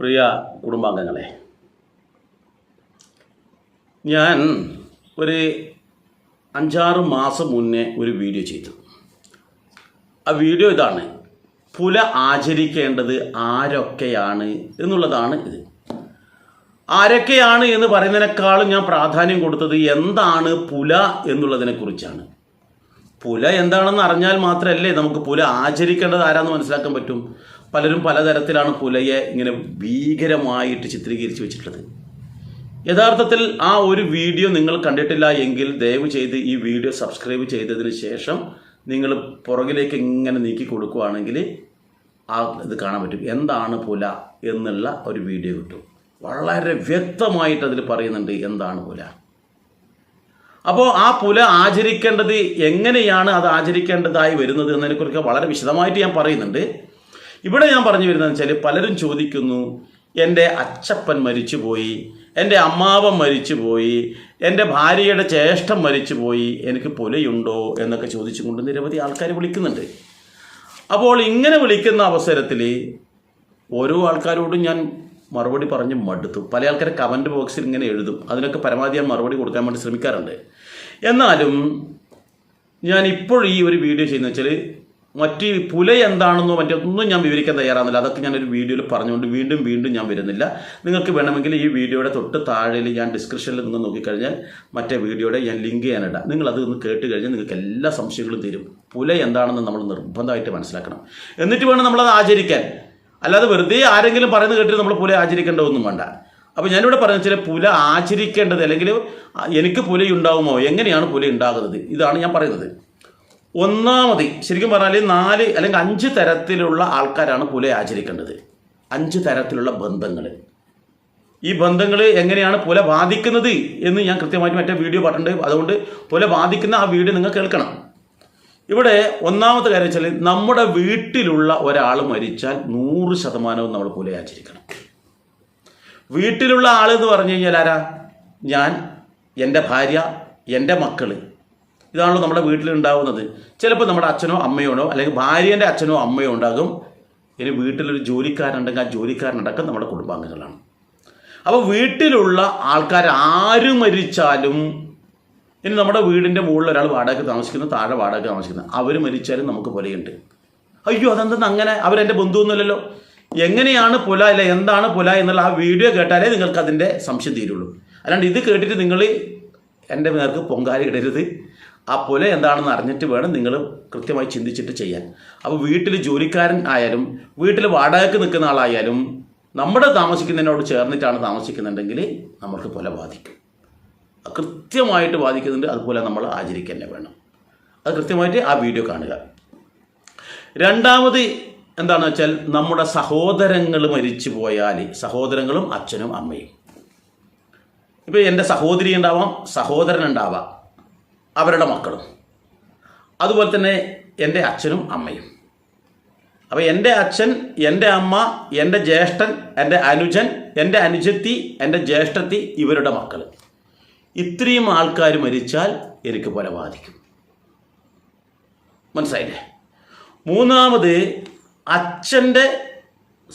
പ്രിയ കുടുംബാംഗങ്ങളെ ഞാൻ ഒരു അഞ്ചാറ് മാസം മുന്നേ ഒരു വീഡിയോ ചെയ്തു. ആ വീഡിയോ ഇതാണ് പുല ആചരിക്കേണ്ടത് ആരൊക്കെയാണ് എന്നുള്ളതാണ് ഇത്. ആരൊക്കെയാണ് എന്ന് പറയുന്നതിനേക്കാളും ഞാൻ പ്രാധാന്യം കൊടുത്തത് എന്താണ് പുല എന്നുള്ളതിനെ കുറിച്ചാണ്. പുല എന്താണെന്ന് അറിഞ്ഞാൽ മാത്രമല്ലേ നമുക്ക് പുല ആചരിക്കേണ്ടത് ആരാന്ന് മനസ്സിലാക്കാൻ പറ്റും. പലരും പലതരത്തിലാണ് പുലയെ ഇങ്ങനെ ഭീകരമായിട്ട് ചിത്രീകരിച്ച് വെച്ചിട്ടുള്ളത്. യഥാർത്ഥത്തിൽ ആ ഒരു വീഡിയോ നിങ്ങൾ കണ്ടിട്ടില്ല എങ്കിൽ ദയവ് ചെയ്ത് ഈ വീഡിയോ സബ്സ്ക്രൈബ് ചെയ്തതിന് ശേഷം നിങ്ങൾ പുറകിലേക്ക് ഇങ്ങനെ നീക്കി കൊടുക്കുകയാണെങ്കിൽ ആ ഇത് കാണാൻ പറ്റും. എന്താണ് പുല എന്നുള്ള ഒരു വീഡിയോ കിട്ടും. വളരെ വ്യക്തമായിട്ട് അതിൽ പറയുന്നുണ്ട് എന്താണ് പുല. അപ്പോൾ ആ പുല ആചരിക്കേണ്ടത് എങ്ങനെയാണ് അത് ആചരിക്കേണ്ടതായി വരുന്നത് എന്നതിനെക്കുറിച്ച് വളരെ വിശദമായിട്ട് ഞാൻ പറയുന്നുണ്ട്. ഇവിടെ ഞാൻ പറഞ്ഞു വരുന്നതെന്ന് വെച്ചാൽ പലരും ചോദിക്കുന്നു എന്റെ അച്ചപ്പൻ മരിച്ചുപോയി എന്റെ അമ്മാവൻ മരിച്ചുപോയി എന്റെ ഭാര്യയുടെ ചേഷ്ടം മരിച്ചു പോയി എനിക്ക് പുലയുണ്ടോ? എന്നൊക്കെ ചോദിച്ചുകൊണ്ട് നിരവധി ആൾക്കാർ വിളിക്കുന്നുണ്ട്. അപ്പോൾ ഇങ്ങനെ വിളിക്കുന്ന അവസരത്തിൽ ഓരോ ആൾക്കാരോടും ഞാൻ മറുപടി പറഞ്ഞ് മടുത്തു. പല ആൾക്കാരെ കമന്റ് ബോക്സിൽ ഇങ്ങനെ എഴുതും. അതിനൊക്കെ പരമാവധി ഞാൻ മറുപടി കൊടുക്കാൻ വേണ്ടി ശ്രമിക്കാറുണ്ട്. എന്നാലും ഞാൻ ഇപ്പോൾ ഈ ഒരു വീഡിയോ ചെയ്യുന്ന വെച്ചാൽ മറ്റ് പുല എന്താണെന്നോ മറ്റൊന്നും ഞാൻ വിവരിക്കാൻ തയ്യാറാകുന്നില്ല അതൊക്കെ ഞാനൊരു വീഡിയോയിൽ പറഞ്ഞുകൊണ്ട് വീണ്ടും വീണ്ടും ഞാൻ വരുന്നില്ല. നിങ്ങൾക്ക് വേണമെങ്കിൽ ഈ വീഡിയോയുടെ തൊട്ട് താഴെയിൽ ഞാൻ ഡിസ്ക്രിപ്ഷനിൽ നിന്ന് നോക്കിക്കഴിഞ്ഞാൽ മറ്റേ വീഡിയോയുടെ ഞാൻ ലിങ്ക് ചെയ്യാനിടാം നിങ്ങൾ അത് ഒന്ന് കേട്ട് കഴിഞ്ഞാൽ നിങ്ങൾക്ക് എല്ലാ സംശയങ്ങളും തരും. പുല എന്താണെന്ന് നമ്മൾ നിർബന്ധമായിട്ട് മനസ്സിലാക്കണം. എന്നിട്ട് വേണം നമ്മളത് ആചരിക്കാൻ. അല്ലാതെ വെറുതെ ആരെങ്കിലും പറയുന്നത് കേട്ടിട്ട് നമ്മൾ പുല ആചരിക്കേണ്ട ഒന്നും വേണ്ട. അപ്പോൾ ഞാനിവിടെ പറയുന്നത് ചില പുല ആചരിക്കേണ്ടത് അല്ലെങ്കിൽ എനിക്ക് പുലയുണ്ടാവുമോ? എങ്ങനെയാണ് പുല ഉണ്ടാകുന്നത്? ഇതാണ് ഞാൻ പറയുന്നത്. ഒന്നാമത് ശരിക്കും പറഞ്ഞാൽ നാല് അല്ലെങ്കിൽ അഞ്ച് തരത്തിലുള്ള ആൾക്കാരാണ് പുലയെ ആചരിക്കേണ്ടത്. അഞ്ച് തരത്തിലുള്ള ബന്ധങ്ങൾ ഈ ബന്ധങ്ങൾ എങ്ങനെയാണ് പുല ബാധിക്കുന്നത് എന്ന് ഞാൻ കൃത്യമായിട്ട് മറ്റേ വീഡിയോ പറഞ്ഞിട്ടുണ്ട്. അതുകൊണ്ട് പുല ബാധിക്കുന്ന ആ വീഡിയോ നിങ്ങൾ കേൾക്കണം. ഇവിടെ ഒന്നാമത്തെ കാര്യം വെച്ചാൽ നമ്മുടെ വീട്ടിലുള്ള ഒരാൾ മരിച്ചാൽ നൂറ് ശതമാനവും നമ്മൾ പുല ആചരിക്കണം. വീട്ടിലുള്ള ആൾ എന്ന് പറഞ്ഞു കഴിഞ്ഞാൽ ആരാ? ഞാൻ എന്റെ ഭാര്യ എന്റെ മക്കൾ ഇതാണല്ലോ നമ്മുടെ വീട്ടിൽ ഉണ്ടാവുന്നത് ചിലപ്പോൾ നമ്മുടെ അച്ഛനോ അമ്മയോനോ അല്ലെങ്കിൽ ഭാര്യന്റെ അച്ഛനോ അമ്മയോ ഉണ്ടാകും. ഇനി വീട്ടിലൊരു ജോലിക്കാരുണ്ടെങ്കിൽ ആ ജോലിക്കാരനടക്കം നമ്മുടെ കുടുംബാംഗങ്ങളാണ്. അപ്പോൾ വീട്ടിലുള്ള ആൾക്കാർ ആര് മരിച്ചാലും ഇനി നമ്മുടെ വീടിന്റെ മുകളിൽ ഒരാൾ വാടക താമസിക്കുന്നു താഴെ വാടക താമസിക്കുന്നു. അവർ മരിച്ചാലും നമുക്ക് പുലയുണ്ട് അയ്യോ അതെന്തെന്ന് അങ്ങനെ? അവരെന്റെ ബന്ധുവൊന്നുമല്ലല്ലോ. എങ്ങനെയാണ് പുല അല്ല എന്താണ് പുല എന്നുള്ള ആ വീഡിയോ കേട്ടാലേ നിങ്ങൾക്ക് അതിന്റെ സംശയം തീരുള്ളൂ. അല്ലാണ്ട് ഇത് കേട്ടിട്ട് നിങ്ങൾ എന്റെ നേർക്ക് പൊങ്കാല ഇടരുത്. ആ പുല എന്താണെന്ന് അറിഞ്ഞിട്ട് വേണം നിങ്ങൾ കൃത്യമായി ചിന്തിച്ചിട്ട് ചെയ്യാൻ. അപ്പോൾ വീട്ടിൽ ജോലിക്കാരൻ ആയാലും വീട്ടിൽ വാടകയ്ക്ക് നിൽക്കുന്ന ആളായാലും നമ്മുടെ താമസിക്കുന്നതിനോട് ചേർന്നിട്ടാണ് താമസിക്കുന്നുണ്ടെങ്കിൽ നമ്മൾക്ക് പുല ബാധിക്കും. കൃത്യമായിട്ട് ബാധിക്കുന്നുണ്ട് അതുപോലെ നമ്മൾ ആചരിക്കുക വേണം. അത് കൃത്യമായിട്ട് ആ വീഡിയോ കാണുക. രണ്ടാമത് എന്താണെന്ന് വെച്ചാൽ നമ്മുടെ സഹോദരങ്ങൾ മരിച്ചു പോയാൽ സഹോദരങ്ങളും അച്ഛനും അമ്മയും. ഇപ്പോൾ എന്റെ സഹോദരി ഉണ്ടാവാം സഹോദരൻ ഉണ്ടാവാം. അവരുടെ മക്കളും. അതുപോലെ തന്നെ എന്റെ അച്ഛനും അമ്മയും. അപ്പോൾ എന്റെ അച്ഛൻ എന്റെ അമ്മ എന്റെ ജ്യേഷ്ഠൻ എന്റെ അനുജൻ എന്റെ അനുജത്തി എന്റെ ജ്യേഷ്ഠത്തി ഇവരുടെ മക്കൾ ഇത്രയും ആൾക്കാർ മരിച്ചാൽ എനിക്ക് പോലെ ബാധിക്കും. മനസ്സിലായില്ലേ? മൂന്നാമത് അച്ഛന്റെ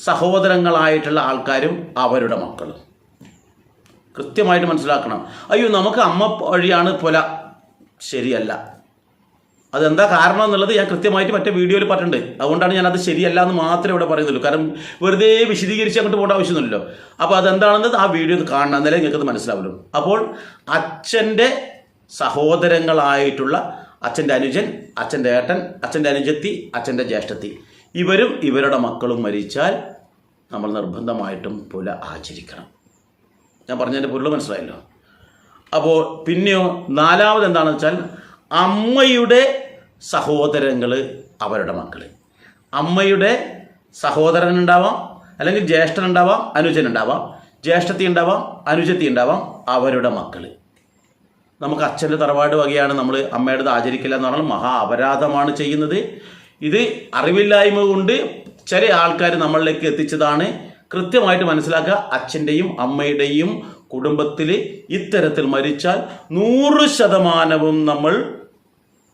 സഹോദരങ്ങളായിട്ടുള്ള ആൾക്കാരും അവരുടെ മക്കളും. കൃത്യമായിട്ട് മനസ്സിലാക്കണം. അയ്യോ നമുക്ക് അമ്മ വഴിയാണ് പുല ശരിയല്ല. അതെന്താ കാരണം എന്നുള്ളത് ഞാൻ കൃത്യമായിട്ട് മറ്റേ വീഡിയോയിൽ പറഞ്ഞിട്ടുണ്ട്. അതുകൊണ്ടാണ് ഞാൻ അത് ശരിയല്ല എന്ന് മാത്രമേ ഇവിടെ പറയുന്നുള്ളൂ. കാരണം വെറുതെ വിശദീകരിച്ച് അങ്ങോട്ട് പോകേണ്ട ആവശ്യമൊന്നുമില്ലല്ലോ. അപ്പോൾ അതെന്താണെന്ന് ആ വീഡിയോ കാണണം എന്നാലേ നിങ്ങൾക്ക് അത് മനസ്സിലാവുള്ളൂ. അപ്പോൾ അച്ഛന്റെ സഹോദരങ്ങളായിട്ടുള്ള അച്ഛന്റെ അനുജൻ അച്ഛന്റെ ഏട്ടൻ അച്ഛന്റെ അനുജത്തി അച്ഛന്റെ ജ്യേഷ്ഠത്തി. ഇവരും ഇവരുടെ മക്കളും മരിച്ചാൽ നമ്മൾ നിർബന്ധമായിട്ടും പുല ആചരിക്കണം. ഞാൻ പറഞ്ഞതിന്റെ പൊരുൾ മനസ്സിലായല്ലോ? അപ്പോൾ പിന്നെയോ നാലാമത് എന്താണെന്ന് വെച്ചാൽ അമ്മയുടെ സഹോദരങ്ങൾ അവരുടെ മക്കൾ അമ്മയുടെ സഹോദരൻ ഉണ്ടാവാം അല്ലെങ്കിൽ ജ്യേഷ്ഠൻ ഉണ്ടാവാം അനുജൻ ഉണ്ടാവാം ജ്യേഷ്ഠത്തി ഉണ്ടാവാം അനുജത്തി ഉണ്ടാവാം അവരുടെ മക്കൾ നമുക്ക് അച്ഛന്റെ തറവാട് വകയാണ് നമ്മൾ അമ്മയുടെ ആചരിക്കില്ല എന്ന് പറഞ്ഞാൽ മഹാ അപരാധമാണ് ചെയ്യുന്നത്. ഇത് അറിവില്ലായ്മ കൊണ്ട് ചില ആൾക്കാർ നമ്മളിലേക്ക് എത്തിച്ചതാണ്. കൃത്യമായിട്ട് മനസ്സിലാക്കുക അച്ഛന്റെയും അമ്മയുടെയും കുടുംബത്തിൽ ഇത്തരത്തിൽ മരിച്ചാൽ നൂറ് ശതമാനവും നമ്മൾ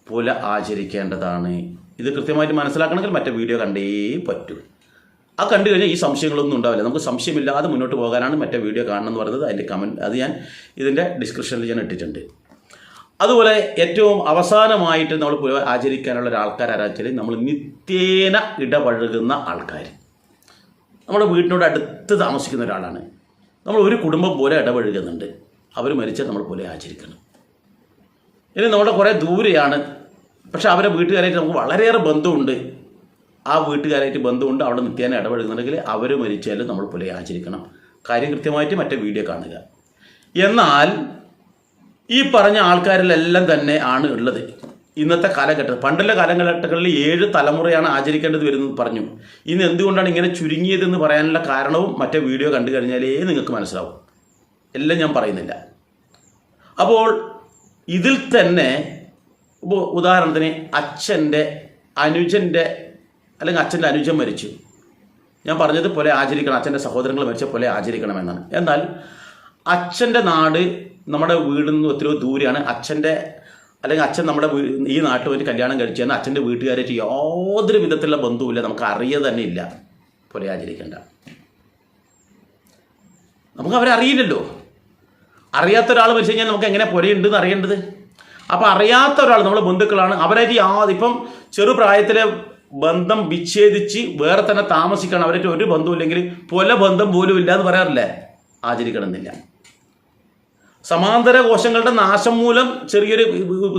പുല ആചരിക്കേണ്ടതാണ്. ഇത് കൃത്യമായിട്ട് മനസ്സിലാക്കണമെങ്കിൽ മറ്റേ വീഡിയോ കണ്ടേ പറ്റൂ. ആ കണ്ടു കഴിഞ്ഞാൽ ഈ സംശയങ്ങളൊന്നും ഉണ്ടാവില്ല. നമുക്ക് സംശയമില്ലാതെ മുന്നോട്ട് പോകാനാണ് മറ്റേ വീഡിയോ കാണണം എന്ന് പറയുന്നത്. അതിന്റെ കമന്റ് അത് ഞാൻ ഇതിന്റെ ഡിസ്ക്രിപ്ഷനിൽ ഞാൻ ഇട്ടിട്ടുണ്ട്. അതുപോലെ ഏറ്റവും അവസാനമായിട്ട് നമ്മൾ പുല ആചരിക്കാനുള്ള ഒരു ആൾക്കാർ ആരാച്ചാൽ നമ്മൾ നിത്യേന ഇടപഴകുന്ന ആൾക്കാർ നമ്മുടെ വീടിനോട് അടുത്ത് താമസിക്കുന്ന ഒരാളാണ്. നമ്മൾ ഒരു കുടുംബം പോലെ ഇടപഴകുന്നുണ്ട്. അവർ മരിച്ചാൽ നമ്മൾ പോലെ ആചരിക്കണം. ഇനി നമ്മുടെ കുറേ ദൂരെയാണ്. പക്ഷെ അവരെ വീട്ടുകാരായിട്ട് നമുക്ക് വളരെയേറെ ബന്ധമുണ്ട്. ആ വീട്ടുകാരായിട്ട് ബന്ധമുണ്ട്. അവിടെ നിത്യേന ഇടപഴകുന്നുണ്ടെങ്കിൽ അവർ മരിച്ചാലും നമ്മൾ പോലെ ആചരിക്കണം. കാര്യം കൃത്യമായിട്ട് മറ്റേ വീഡിയോ കാണുക. എന്നാൽ ഈ പറഞ്ഞ ആൾക്കാരിലെല്ലാം തന്നെ ആണ് ഉള്ളത്. ഇന്നത്തെ കാലഘട്ടം പണ്ടുള്ള കാലഘട്ടങ്ങളിൽ ഏഴ് തലമുറയാണ് ആചരിക്കേണ്ടത് വരുന്നത് പറഞ്ഞു. ഇന്ന് എന്തുകൊണ്ടാണ് ഇങ്ങനെ ചുരുങ്ങിയതെന്ന് പറയാനുള്ള കാരണവും മറ്റേ വീഡിയോ കണ്ടു കഴിഞ്ഞാലേ നിങ്ങൾക്ക് മനസ്സിലാവും. എല്ലാം ഞാൻ പറയുന്നില്ല. അപ്പോൾ ഇതിൽ തന്നെ ഇപ്പോൾ ഉദാഹരണത്തിന് അച്ഛന്റെ അനുജന്റെ അല്ലെങ്കിൽ അച്ഛന്റെ അനുജൻ മരിച്ചു. ഞാൻ പറഞ്ഞത് പോലെ ആചരിക്കണം അച്ഛന്റെ സഹോദരങ്ങൾ മരിച്ച പോലെ ആചരിക്കണമെന്നാണ് എന്നാൽ അച്ഛന്റെ നാട് നമ്മുടെ വീടിൽ നിന്ന് ഒത്തിരി ദൂരെയാണ്. അച്ഛന്റെ അല്ലെങ്കിൽ അച്ഛൻ നമ്മുടെ ഈ നാട്ടിൽ ഒരു കല്യാണം കഴിച്ചാൽ അച്ഛന്റെ വീട്ടുകാരായിട്ട് യാതൊരു വിധത്തിലുള്ള ബന്ധവുമില്ല. നമുക്ക് അറിയുക തന്നെ ഇല്ല. പോലെ ആചരിക്കേണ്ട. നമുക്ക് അവരെ അറിയില്ലല്ലോ. അറിയാത്ത ഒരാൾ മരിച്ചു കഴിഞ്ഞാൽ നമുക്ക് എങ്ങനെ പുരയുണ്ടെന്ന് അറിയേണ്ടത്? അപ്പം അറിയാത്ത ഒരാൾ നമ്മുടെ ബന്ധുക്കളാണ് അവരായിട്ട് യാതൊരു ഇപ്പം ചെറുപ്രായത്തിലെ ബന്ധം വിച്ഛേദിച്ച് വേറെ തന്നെ താമസിക്കണം അവരായിട്ട് ഒരു ബന്ധവുമില്ലെങ്കിൽ പുല ബന്ധം പോലും ഇല്ല എന്ന് പറയാറില്ലേ? ആചരിക്കണമെന്നില്ല. സമാന്തര കോശങ്ങളുടെ നാശം മൂലം ചെറിയൊരു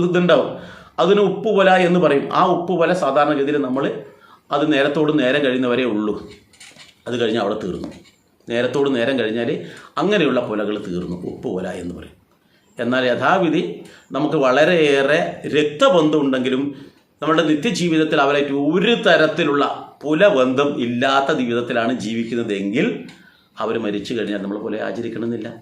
ഇതുണ്ടാവും. അതിന് വല എന്ന് പറയും. ആ ഉപ്പുപൊല സാധാരണഗതിയിൽ നമ്മൾ അത് നേരത്തോട് നേരം കഴിയുന്നവരേ ഉള്ളൂ. അത് കഴിഞ്ഞാൽ അവിടെ തീർന്നു. നേരത്തോട് നേരം കഴിഞ്ഞാൽ അങ്ങനെയുള്ള പുലകൾ തീർന്നു. ഉപ്പുപൊല എന്ന് പറയും. എന്നാൽ യഥാവിധി നമുക്ക് വളരെയേറെ രക്തബന്ധമുണ്ടെങ്കിലും നമ്മുടെ നിത്യജീവിതത്തിൽ അവരായിട്ട് ഒരു തരത്തിലുള്ള പുലബന്ധം ഇല്ലാത്ത ജീവിതത്തിലാണ് ജീവിക്കുന്നതെങ്കിൽ അവർ മരിച്ചു കഴിഞ്ഞാൽ നമ്മൾ പോലെ ആചരിക്കണമെന്നില്ല.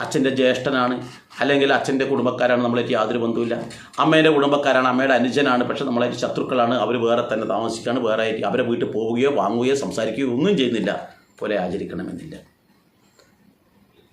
അച്ഛന്റെ ജ്യേഷ്ഠനാണ് അല്ലെങ്കിൽ അച്ഛന്റെ കുടുംബക്കാരാണ് നമ്മളായിട്ട് യാതൊരു ബന്ധവുമില്ല. അമ്മേന്റെ കുടുംബക്കാരാണ് അമ്മയുടെ അനുജനാണ് പക്ഷെ നമ്മളായിട്ട് ശത്രുക്കളാണ് അവർ വേറെ തന്നെ താമസിക്കുകയാണ് വേറെ ആയിട്ട് അവരെ വീട്ടിൽ പോവുകയോ വാങ്ങുകയോ സംസാരിക്കുകയോ ഒന്നും ചെയ്യുന്നില്ല. പോലെ ആചരിക്കണമെന്നില്ല.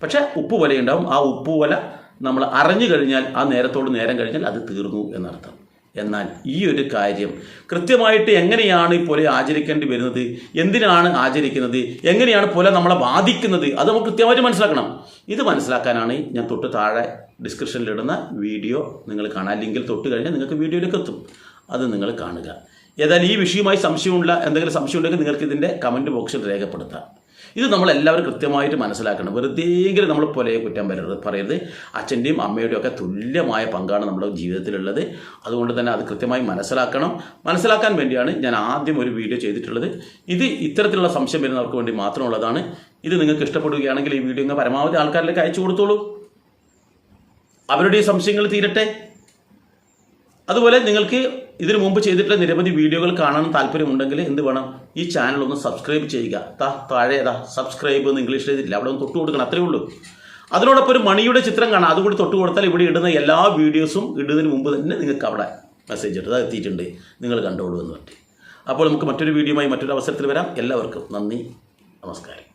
പക്ഷേ ഉപ്പ് വലയുണ്ടാവും ആ ഉപ്പ് വല നമ്മൾ അറിഞ്ഞു കഴിഞ്ഞാൽ ആ നേരത്തോട് നേരം കഴിഞ്ഞാൽ അത് തീർന്നു എന്നർത്ഥം. എന്നാൽ ഈ ഒരു കാര്യം കൃത്യമായിട്ട് എങ്ങനെയാണ് ഈ പുല ആചരിക്കേണ്ടി വരുന്നത്? എന്തിനാണ് ആചരിക്കുന്നത്? എങ്ങനെയാണ് പുല നമ്മളെ ബാധിക്കുന്നത്? അത് നമുക്ക് കൃത്യമായിട്ട് മനസ്സിലാക്കണം. ഇത് മനസ്സിലാക്കാനാണ് ഞാൻ തൊട്ട് താഴെ ഡിസ്ക്രിപ്ഷനിലിടുന്ന വീഡിയോ നിങ്ങൾ കാണാൻ ലിങ്കിൽ തൊട്ട് കഴിഞ്ഞാൽ നിങ്ങൾക്ക് വീഡിയോയിലേക്ക് എത്തും. അത് നിങ്ങൾ കാണുക. ഏതായാലും ഈ വിഷയവുമായി സംശയമുള്ള എന്തെങ്കിലും സംശയം ഉണ്ടെങ്കിൽ നിങ്ങൾക്ക് ഇതിന്റെ കമന്റ് ബോക്സിൽ രേഖപ്പെടുത്താം. ഇത് നമ്മളെല്ലാവരും കൃത്യമായിട്ട് മനസ്സിലാക്കണം. വെറുതെയെങ്കിലും നമ്മൾ പോലെ കുറ്റം പറയരുത്. പറയരുത്. അച്ഛന്റെയും അമ്മയുടെയും ഒക്കെ തുല്യമായ പങ്കാണ് നമ്മുടെ ജീവിതത്തിലുള്ളത്. അതുകൊണ്ട് തന്നെ അത് കൃത്യമായി മനസ്സിലാക്കണം. മനസ്സിലാക്കാൻ വേണ്ടിയാണ് ഞാൻ ആദ്യം ഒരു വീഡിയോ ചെയ്തിട്ടുള്ളത്. ഇത് ഇത്തരത്തിലുള്ള സംശയം വരുന്നവർക്ക് വേണ്ടി മാത്രമുള്ളതാണ്. ഇത് നിങ്ങൾക്ക് ഇഷ്ടപ്പെടുകയാണെങ്കിൽ ഈ വീഡിയോ ഇങ്ങ് പരമാവധി ആൾക്കാരിലേക്ക് അയച്ചു കൊടുത്തോളൂ. അവരുടെ സംശയങ്ങൾ തീരട്ടെ. അതുപോലെ നിങ്ങൾക്ക് ഇതിനു മുമ്പ് ചെയ്തിട്ടുള്ള നിരവധി വീഡിയോകൾ കാണാൻ താല്പര്യമുണ്ടെങ്കിൽ എന്ത് വേണം? ഈ ചാനൽ ഒന്ന് സബ്സ്ക്രൈബ് ചെയ്യുക. താ താഴെ ഏതാ സബ്സ്ക്രൈബ് എന്ന് ഇംഗ്ലീഷിൽ എഴുതിയില്ല അവിടെ ഒന്ന് തൊട്ട് കൊടുക്കണം. അത്രേ ഉള്ളൂ. അതിനോടൊപ്പം ഒരു മണിയുടെ ചിത്രം കാണാം. അതുകൂടി തൊട്ട് കൊടുത്താൽ ഇവിടെ ഇടുന്ന എല്ലാ വീഡിയോസും ഇടുന്നതിന് മുമ്പ് തന്നെ നിങ്ങൾക്ക് അവിടെ മെസ്സേജ് ഇട്ടത് എത്തിയിട്ടുണ്ട്. നിങ്ങൾ കണ്ടോളൂ എന്ന് പറ്റി അപ്പോൾ നമുക്ക് മറ്റൊരു വീഡിയോയുമായി മറ്റൊരു അവസരത്തിൽ വരാം. എല്ലാവർക്കും നന്ദി. നമസ്കാരം.